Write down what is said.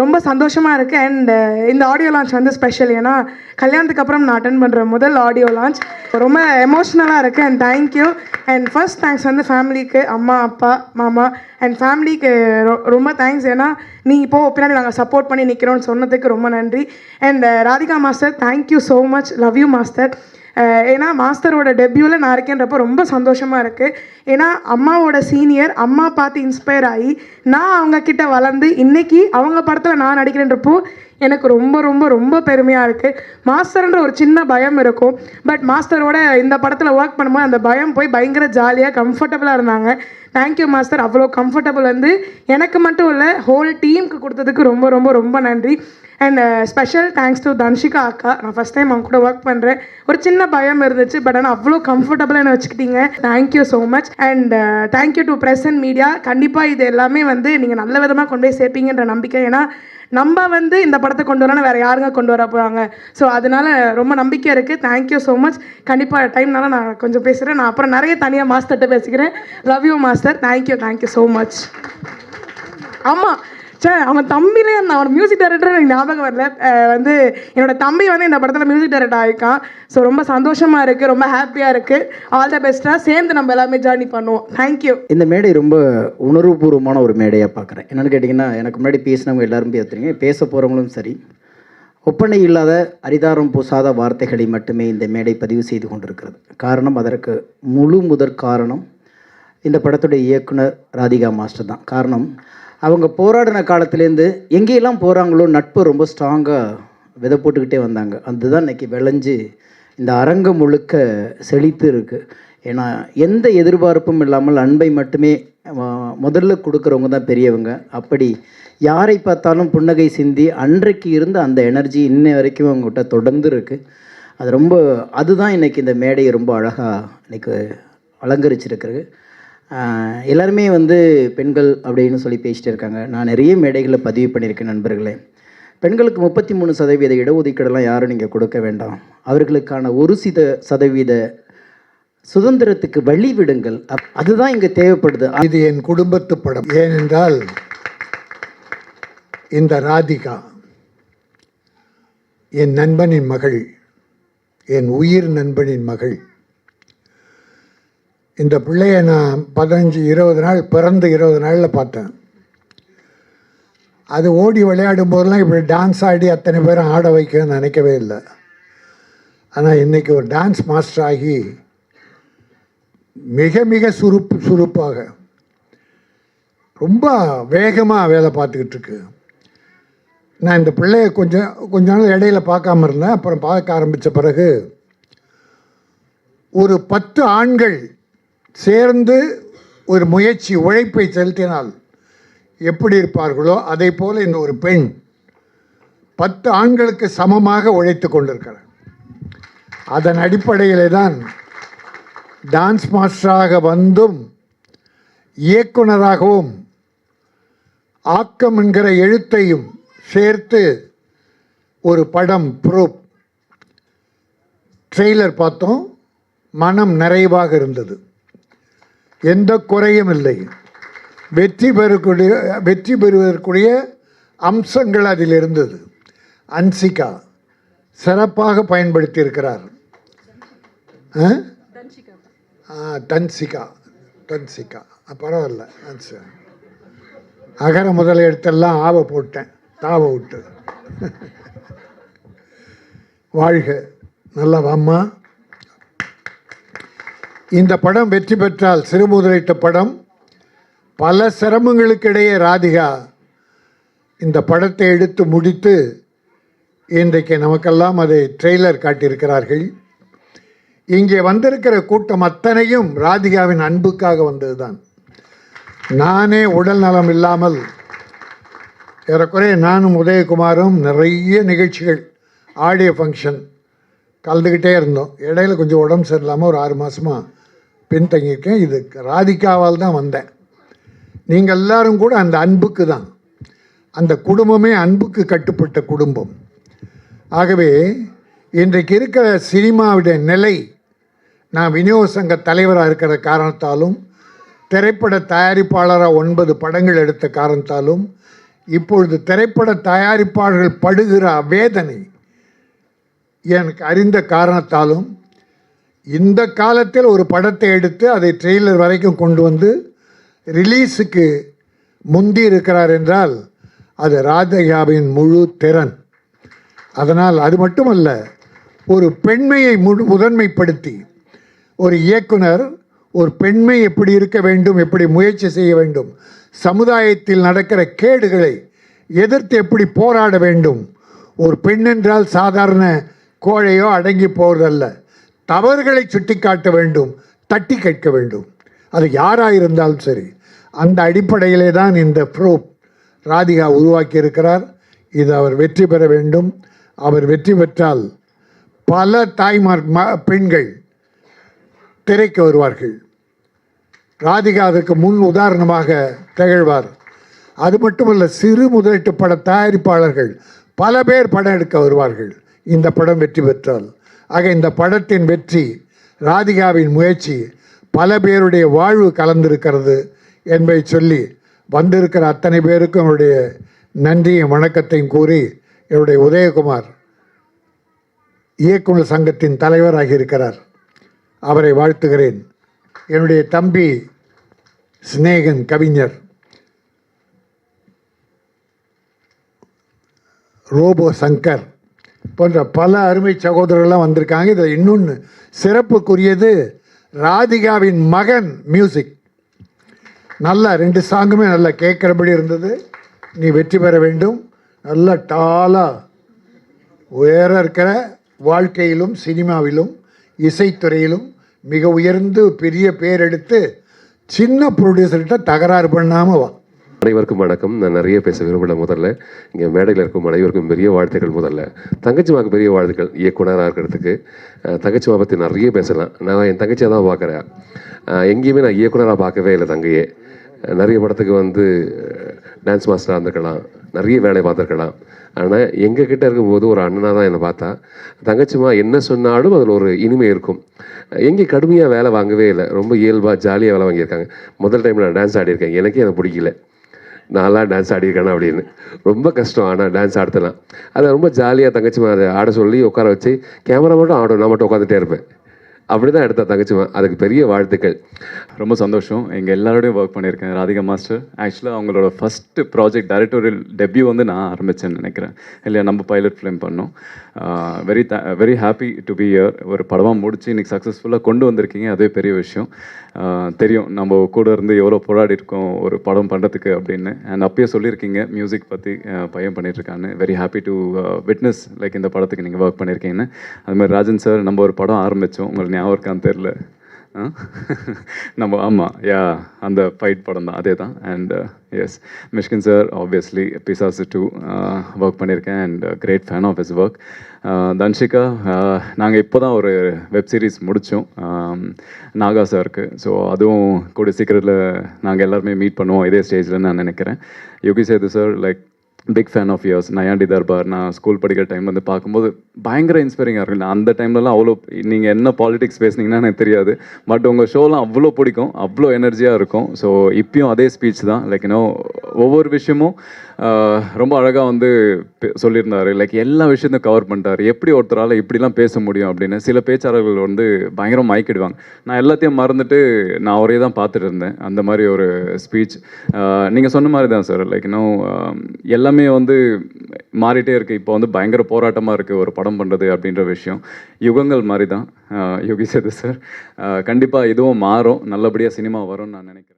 ரொம்ப சந்தோஷமாக இருக்குது அண்ட் இந்த ஆடியோ லான்ச் வந்து ஸ்பெஷல் ஏன்னா கல்யாணத்துக்கு அப்புறம் நான் அட்டன் பண்ணுற முதல் ஆடியோ லான்ச் ரொம்ப எமோஷ்னலாக இருக்குது and thank you and first thanks வந்து ஃபேமிலிக்கு அம்மா அப்பா மாமா. அண்ட் ஃபேமிலிக்கு ரொம்ப தேங்க்ஸ் ஏன்னா நீ இப்போது பின்னாடி நாங்கள் சப்போர்ட் பண்ணி நிற்கிறோன்னு சொன்னதுக்கு ரொம்ப நன்றி. And Radhika master thank you so much love you master ஏன்னா மாஸ்டரோட டெபியூவில் நான் இருக்கேன்றப்போ ரொம்ப சந்தோஷமாக இருக்குது ஏன்னா அம்மாவோட சீனியர் அம்மா பார்த்து இன்ஸ்பயர் ஆகி நான் அவங்க கிட்ட வளர்ந்து இன்னைக்கு அவங்க படத்தில் நான் நடிக்கிறேன்றப்போ எனக்கு ரொம்ப ரொம்ப ரொம்ப பெருமையாக இருக்குது மாஸ்டர்ன்ற ஒரு சின்ன பயம் இருக்கும். பட் மாஸ்டரோட இந்த படத்தில் ஒர்க் பண்ணும்போது அந்த பயம் போய் பயங்கர ஜாலியாக கம்ஃபர்டபுளாக இருந்தாங்க. Thank you master. அவ்வளோ கம்ஃபர்டபுள் வந்து எனக்கு மட்டும் இல்லை ஹோல் டீமுக்கு கொடுத்ததுக்கு ரொம்ப ரொம்ப ரொம்ப நன்றி. And special thanks to Dhanshika அக்கா. நான் ஃபஸ்ட் டைம் அவங்க கூட ஒர்க் பண்ணுறேன் ஒரு சின்ன பயம் இருந்துச்சு பட் ஆனால் அவ்வளோ கம்ஃபர்டபுளாக என்ன வச்சுக்கிட்டீங்க. Thank you so much and thank you to press and media கண்டிப்பாக இது எல்லாமே வந்து நீங்கள் நல்ல விதமாக கொண்டு போய் சேர்ப்பீங்கன்ற நம்பிக்கை. ஏன்னா நம்ம வந்து இந்த படத்தை கொண்டு வரணும் வேறு யாருங்க கொண்டு வர போகிறாங்க ஸோ அதனால ரொம்ப நம்பிக்கை இருக்குது தேங்க்யூ ஸோ மச் கண்டிப்பாக டைம்னால நான் கொஞ்சம் பேசுகிறேன் நான் அப்புறம் நிறைய தனியாக மாஸ்டர்கிட்ட பேசிக்கிறேன். Love you master thank you thank you so much ஆமாம் சே அவன் தம்பிலே அந்த அவன் மியூசிக் டைரக்டர் எனக்கு ஞாபகம் வரல. வந்து என்னோட தம்பி வந்து இந்த படத்தில் மியூசிக் டைரக்டர் ஆகிருக்கான் ஸோ ரொம்ப சந்தோஷமாக இருக்குது ரொம்ப ஹாப்பியாக இருக்குது ஆல் த பெஸ்ட்டாக சேர்ந்து நம்ம எல்லாமே ஜேர்னி பண்ணுவோம். தேங்க்யூ இந்த மேடை ரொம்ப உணர்வுபூர்வமான ஒரு மேடையாக பார்க்குறேன் என்னென்னு கேட்டிங்கன்னா எனக்கு முன்னாடி பேசினவங்க எல்லாரும் பேசுறீங்க பேச போகிறவங்களும் சரி. ஒப்பனை இல்லாத அரிதாரம் பூசாத வார்த்தைகளை மட்டுமே இந்த மேடை பதிவு செய்து கொண்டிருக்கிறது. காரணம் அதற்கு முழு முதற் காரணம் இந்த படத்துடைய இயக்குனர் ராதிகா மாஸ்டர் தான். காரணம் அவங்க போராடின காலத்துலேருந்து எங்கேயெல்லாம் போகிறாங்களோ நட்பு ரொம்ப ஸ்ட்ராங்காக விதை போட்டுக்கிட்டே வந்தாங்க. அதுதான் இன்னைக்கு விளைஞ்சு இந்த அரங்கம் முழுக்க செழித்து இருக்குது ஏன்னா எந்த எதிர்பார்ப்பும் இல்லாமல் அன்பை மட்டுமே முதல்ல கொடுக்குறவங்க தான் பெரியவங்க. அப்படி யாரை பார்த்தாலும் புன்னகை சிந்தி அன்றைக்கு இருந்த அந்த எனர்ஜி இன்ன வரைக்கும் அவங்ககிட்ட தொடர்ந்து இருக்குது அது ரொம்ப அதுதான் இன்னைக்கு இந்த மேடையை ரொம்ப அழகாக இன்றைக்கி அலங்கரிச்சிருக்கிறது. எல்லாருமே வந்து பெண்கள் அப்படின்னு சொல்லி பேசிட்டு இருக்காங்க. நான் நிறைய மேடைகளை பதிவு பண்ணியிருக்கேன் நண்பர்களே. பெண்களுக்கு முப்பத்தி மூணு சதவீத இடஒதுக்கீடெல்லாம் யாரும் நீங்கள் கொடுக்க வேண்டாம். அவர்களுக்கான ஒரு சித சதவீத சுதந்திரத்துக்கு வழி விடுங்கள். அப்- அதுதான் இங்கே தேவைப்படுது. இது என் குடும்பத்து படம். ஏனென்றால் இந்த ராதிகா என் நண்பனின் மகள் என் உயிர் நண்பனின் மகள் இந்த பிள்ளையை நான் பதினஞ்சு இருபது நாள் பிறந்த இருபது நாளில் பார்த்தேன். அது ஓடி விளையாடும் போதெல்லாம் இப்படி டான்ஸ் ஆடி அத்தனை பேரும் ஆட வைக்கணும்னு நினைக்கவே இல்லை. ஆனால் இன்றைக்கி ஒரு டான்ஸ் மாஸ்டர் ஆகி மிக மிக சுருப்பு சுருப்பாக ரொம்ப வேகமாக வேலை பார்த்துக்கிட்டு இருக்கு. நான் இந்த பிள்ளைய கொஞ்சம் கொஞ்ச நாள் இடையில பார்க்காம இருந்தேன். அப்புறம் பார்க்க ஆரம்பித்த பிறகு ஒரு பத்து ஆண்கள் சேர்ந்து ஒரு முயற்சி உழைப்பை செலுத்தினால் எப்படி இருப்பார்களோ அதே போல் இந்த ஒரு பெண் பத்து ஆண்களுக்கு சமமாக உழைத்து கொண்டிருக்கிறார் அதன் அடிப்படையிலே தான் டான்ஸ் மாஸ்டராக வந்தும் இயக்குனராகவும் ஆக்கம் என்கிற எழுத்தையும் சேர்த்து ஒரு படம் ப்ரூப் ட்ரெய்லர் பார்த்தோம். மனம் நிறைவாக இருந்தது. எந்த குறையும் இல்லை. வெற்றி பெறக்கூடிய வெற்றி பெறுவதற்குரிய அம்சங்கள் அதில் இருந்தது. அன்சிகா சிறப்பாக பயன்படுத்தி இருக்கிறார் ஆ தன்சிகா தன்சிகா. ஆ, பரவாயில்ல சரி. அகர முதல எடுத்தெல்லாம் ஆவ போட்டேன் தாவ விட்டு வாழ்க. நல்லா வாம்மா. இந்த படம் வெற்றி பெற்றால் சிறுமுதலிட்ட படம். பல சிரமங்களுக்கிடையே ராதிகா இந்த படத்தை எடுத்து முடித்து இன்றைக்கு நமக்கெல்லாம் அதை ட்ரெய்லர் காட்டியிருக்கிறார்கள். இங்கே வந்திருக்கிற கூட்டம் அத்தனையும் ராதிகாவின் அன்புக்காக வந்ததுதான். நானே உடல் நலம் இல்லாமல் ஏறக்குறைய நானும் உதயகுமாரும் நிறைய நிகழ்ச்சிகள் ஆடியோ ஃபங்க்ஷன் கலந்துக்கிட்டே இருந்தோம். இடையில கொஞ்சம் உடம்பு சரியில்லாமல் ஒரு ஆறு மாதமாக பின்தங்கியிருக்கேன் இது ராதிகாவால் தான் வந்தேன். நீங்கள் எல்லாரும் கூட அந்த அன்புக்கு தான். அந்த குடும்பமே அன்புக்கு கட்டுப்பட்ட குடும்பம். ஆகவே இன்றைக்கு இருக்கிற சினிமாவுடைய நிலை நான் விநியோக சங்க தலைவராக இருக்கிற காரணத்தாலும் திரைப்பட தயாரிப்பாளராக ஒன்பது படங்கள் எடுத்த காரணத்தாலும் இப்பொழுது திரைப்பட தயாரிப்பாளர்கள் படுகிற வேதனை எனக்கு அறிந்த காரணத்தாலும் இந்த காலத்தில் ஒரு படத்தை எடுத்து அதை ட்ரெய்லர் வரைக்கும் கொண்டு வந்து ரிலீஸுக்கு முந்தி இருக்கிறார் என்றால் அது ராதையாவின் முழு திறன். அதனால் அது மட்டுமல்ல ஒரு பெண்மையை முழு முதன்மைப்படுத்தி ஒரு இயக்குனர் ஒரு பெண்மை எப்படி இருக்க வேண்டும் எப்படி முயற்சி செய்ய வேண்டும் சமுதாயத்தில் நடக்கிற கேடுகளை எதிர்த்து எப்படி போராட வேண்டும் ஒரு பெண் என்றால் சாதாரண கோழையோ அடங்கி போவதல்ல. தவறுகளை சுட்டிக்காட்ட வேண்டும் தட்டி கேட்க வேண்டும். அது யாராக இருந்தாலும் சரி அந்த அடிப்படையிலே தான் இந்த ப்ரூப் ராதிகா உருவாக்கியிருக்கிறார். இது அவர் வெற்றி பெற வேண்டும். அவர் வெற்றி பெற்றால் பல தாய்மார் ம பெண்கள் திரைக்கு வருவார்கள். ராதிகா அதற்கு முன் உதாரணமாக திகழ்வார். அது மட்டுமல்ல சிறு முதலீட்டு பட தயாரிப்பாளர்கள் பல பேர் படம் எடுக்க வருவார்கள். இந்த படம் வெற்றி பெற்றால். ஆக இந்த படத்தின் வெற்றி ராதிகாவின் முயற்சி பல பேருடைய வாழ்வு கலந்திருக்கிறது என்பதை சொல்லி வந்திருக்கிற அத்தனை பேருக்கும் என்னுடைய நன்றியும் வணக்கத்தையும் கூறி என்னுடைய உதயகுமார் இயக்குனர் சங்கத்தின் தலைவராகி இருக்கிறார். அவரை வாழ்த்துகிறேன். என்னுடைய தம்பி சிநேகன் கவிஞர். ரோபோ சங்கர். போன்ற பல அருமை சகோதரர்கள்லாம் வந்திருக்காங்க. இதில் இன்னொன்று சிறப்புக்குரியது ராதிகாவின் மகன் மியூசிக் நல்லா ரெண்டு சாங்குமே நல்லா கேட்குறபடி இருந்தது. நீ வெற்றி பெற வேண்டும். நல்லா டாலாக உயர இருக்கிற வாழ்க்கையிலும் சினிமாவிலும் இசைத்துறையிலும் மிக உயர்ந்து பெரிய பேர் எடுத்து சின்ன ப்ரொடியூசர்கிட்ட தகராறு பண்ணாமல் வா. அனைவருக்கும் வணக்கம். நான் நிறைய பேச விரும்பல முதல்ல. இங்கே மேடையில் இருக்கும் அனைவருக்கும் பெரிய வாழ்த்துக்கள் முதல்ல. தங்கச்சிமாவுக்கு பெரிய வாழ்த்துக்கள் இயக்குனராக இருக்கிறதுக்கு. அஹ், தங்கச்சிமா பற்றி நிறைய பேசலாம். நான் என் தங்கச்சியாக தான் பார்க்குறேன். எங்கேயுமே நான் இயக்குனராக பார்க்கவே இல்லை தங்கையே. நிறைய படத்துக்கு வந்து டான்ஸ் மாஸ்டராக இருந்திருக்கலாம். நிறைய வேலை பார்த்துருக்கலாம். ஆனால் எங்கள் கிட்ட இருக்கும்போது ஒரு அண்ணனாக தான் என்னை பார்த்தா தங்கச்சிமா என்ன சொன்னாலும் அதில் ஒரு இனிமை இருக்கும். எங்கேயும் கடுமையாக வேலை வாங்கவே இல்லை. ரொம்ப இயல்பாக ஜாலியாக வேலை வாங்கியிருக்காங்க. முதல் டைம் நான் டான்ஸ் ஆடியிருக்கேன். எனக்கே அதை பிடிக்கல. நான்லாம் டான்ஸ் ஆடியிருக்கேனா அப்படின்னு. ரொம்ப கஷ்டம் ஆனால் டான்ஸ் ஆடுத்தலாம் அதை ரொம்ப ஜாலியாக தங்கச்சிமா அதை ஆட சொல்லி உட்கார வச்சு கேமரா மட்டும் ஆடும் நான் மட்டும் உட்காந்துட்டே இருப்பேன். அப்படி தான் எடுத்தா தங்கச்சிமா அதுக்கு பெரிய வாழ்த்துக்கள். ரொம்ப சந்தோஷம். எங்கள் எல்லாரோடையும் ஒர்க் பண்ணியிருக்கேன் ராதிகா மாஸ்டர் ஆக்சுவலாக அவங்களோட ஃபஸ்ட்டு ப்ராஜெக்ட் டைரக்டோரியல் டெபியூ வந்து நான் ஆரம்பித்தேன்னு நினைக்கிறேன். இல்லையா நம்ம பைலட் ஃபிலிம் பண்ணோம். Very the very happy to be year ஒரு படமாக முடிச்சு இன்னைக்கு சக்ஸஸ்ஃபுல்லாக கொண்டு வந்திருக்கீங்க. அதுவே பெரிய விஷயம். தெரியும் நம்ம கூட இருந்து எவ்வளோ போராடி இருக்கோம் ஒரு படம் பண்ணுறதுக்கு அப்படின்னு. அண்ட் அப்பயே சொல்லியிருக்கீங்க மியூசிக் பற்றி பையன் பண்ணிட்டுருக்கான்னு. Very happy to witness like இந்த படத்துக்கு நீங்கள் ஒர்க் பண்ணியிருக்கீங்கன்னு. அது மாதிரி ராஜன் சார் நம்ம ஒரு படம் ஆரம்பித்தோம் உங்களை ஞாபகம் இருக்கான்னு தெரில நம்ம ஆமாம் யா அந்த ஃபைட் படம் தான் அதே தான் and yes Mysskin sir obviously Pisasu two work பண்ணியிருக்கேன். And great fan of his work Dhanshika uh, நாங்கள் இப்போ தான் ஒரு வெப் சீரிஸ் முடித்தோம் நாகா சாருக்கு ஸோ அதுவும் கூட சீக்கிரத்தில் நாங்கள் எல்லாருமே மீட் பண்ணுவோம். இதே ஸ்டேஜில் நான் நினைக்கிறேன். Yogi Sethu sir like big fan of yours Nayandi Darbar நான் ஸ்கூல் படிக்கிற டைம் வந்து பார்க்கும்போது பயங்கர இன்ஸ்பைரிங்காக இருக்கும் அந்த டைம்லலாம் அவ்வளோ நீங்கள் என்ன பாலிடிக்ஸ் பேசுனீங்கன்னா எனக்கு தெரியாது. பட் உங்கள் ஷோலாம் அவ்வளோ பிடிக்கும் அவ்வளோ எனர்ஜியாக இருக்கும். ஸோ இப்பயும் அதே ஸ்பீச் தான். லைக் இன்னும் ஒவ்வொரு விஷயமும் ரொம்ப அழகாக வந்து பே- சொல்லியிருந்தாரு. லைக் எல்லா விஷயத்தையும் கவர் பண்ணிட்டாரு. எப்படி ஒருத்தரால் இப்படிலாம் பேச முடியும் அப்படின்னு சில பேச்சாளர்கள் வந்து பயங்கரம் மயக்கிடுவாங்க நான் எல்லாத்தையும் மறந்துட்டு நான் அவரே தான் பார்த்துட்டு இருந்தேன். அந்த மாதிரி ஒரு ஸ்பீச் நீங்கள் சொன்ன மாதிரி தான் சார் லைக் இன்னும் எல்லாமே எல்லாமே வந்து மாறிட்டே இருக்குது இப்போ வந்து பயங்கர போராட்டமாக இருக்குது ஒரு படம் பண்ணுறது அப்படின்ற விஷயம். யுகங்கள் மாதிரி தான் யோகி சேது சார். கண்டிப்பாக இதுவும் மாறும். நல்லபடியாக சினிமா வரும்னு நான் நினைக்கிறேன்.